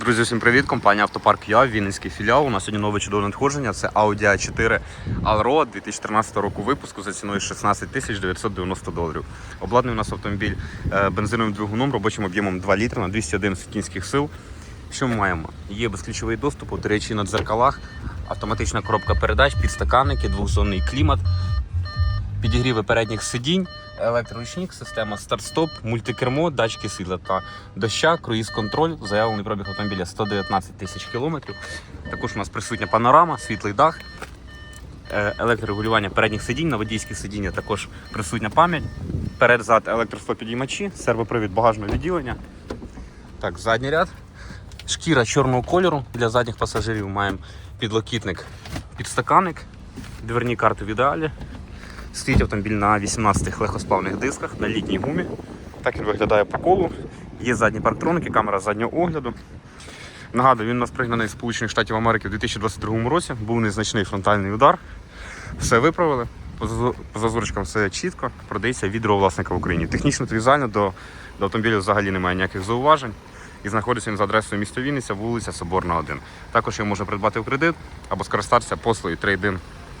Друзі, всім привіт! Компанія Автопарк Я, Вінницький філіал. У нас сьогодні нове чудове надходження. Це Audi A4 Allroad 2013 року випуску за ціною 16 тисяч 990 доларів. Обладнаний у нас автомобіль е, бензиновим двигуном, робочим об'ємом 2 літри на 211 кінських сил. Що ми маємо? Є безключовий доступ, до речі, на дзеркалах, автоматична коробка передач, підстаканники, двохзонний клімат, підігріви передніх сидінь, електроручник, система старт-стоп, мультикермо, датчики світла та доща, круїз-контроль, заявлений пробіг автомобіля 119 тисяч кілометрів. Також у нас присутня панорама, світлий дах, е, електрорегулювання передніх сидінь, на водійських сидіння також присутня пам'ять, перед-зад електростопідіймачі, сервопривід багажного відділення. Так, задній ряд. Шкіра чорного кольору для задніх пасажирів маємо підлокітник, підстаканник, дверні карти в ідеалі. Стоїть автомобіль на 18 легкосплавних дисках на літній гумі. Так він виглядає по колу. Є задні парктроники, камера заднього огляду. Нагадую, він у нас пригнаний з Сполучених Штатів Америки у 2022 році. Був незначний фронтальний удар. Все виправили. По зазорочкам все чітко. Продається від власника в Україні. Технічно та візуально до, до автомобіля взагалі немає ніяких зауважень. І знаходиться він за адресою місто Вінниця, вулиця Соборна 1. Також його можна придбати в кредит або скористатися послугою трейдин